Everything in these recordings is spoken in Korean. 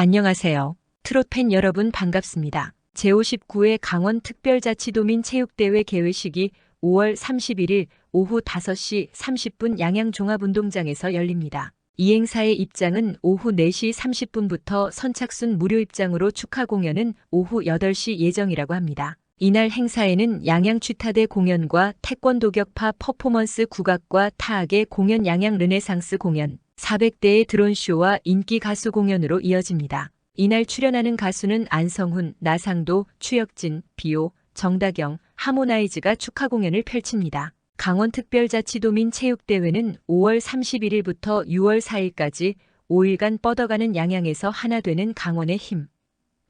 안녕하세요. 트롯 팬 여러분 반갑습니다. 제59회 강원 특별자치도민 체육대회 개회식이 5월 31일 오후 5시 30분 양양종합운동장에서 열립니다. 이 행사의 입장은 오후 4시 30분부터 선착순 무료 입장으로 축하 공연은 오후 8시 예정이라고 합니다. 이날 행사에는 양양 취타대 공연과 태권도 격파 퍼포먼스 국악과 타악의 공연 양양 르네상스 공연, 400대의 드론쇼와 인기 가수 공연으로 이어집니다. 이날 출연하는 가수는 안성훈, 나상도, 추혁진, 비오, 정다경, 하모나이즈가 축하 공연을 펼칩니다. 강원특별자치도민 체육대회는 5월 31일부터 6월 4일까지 5일간 뻗어가는 양양에서 하나 되는 강원의 힘.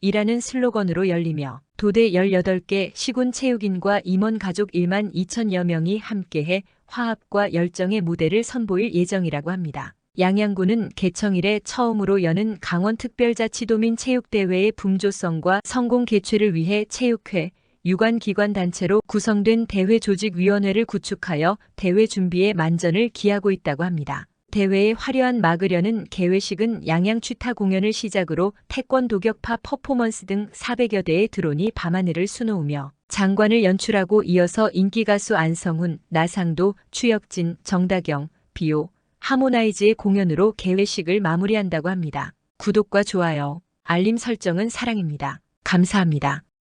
이라는 슬로건으로 열리며 도대 18개 시군 체육인과 임원 가족 1만 2천여 명이 함께해 화합과 열정의 무대를 선보일 예정이라고 합니다. 양양군은 개청 이래 처음으로 여는 강원특별자치도민 체육대회의 풍조성과 성공 개최를 위해 체육회, 유관기관 단체로 구성된 대회조직위원회를 구축하여 대회 준비에 만전을 기하고 있다고 합니다. 대회의 화려한 막으려는 개회식은 양양 취타 공연을 시작으로 태권도 격파 퍼포먼스 등 400여 대의 드론이 밤하늘을 수놓으며 장관을 연출하고 이어서 인기가수 안성훈, 나상도, 추혁진, 정다경, 비오, 하모나이즈의 공연으로 개회식을 마무리한다고 합니다. 구독과 좋아요, 알림 설정은 사랑입니다. 감사합니다.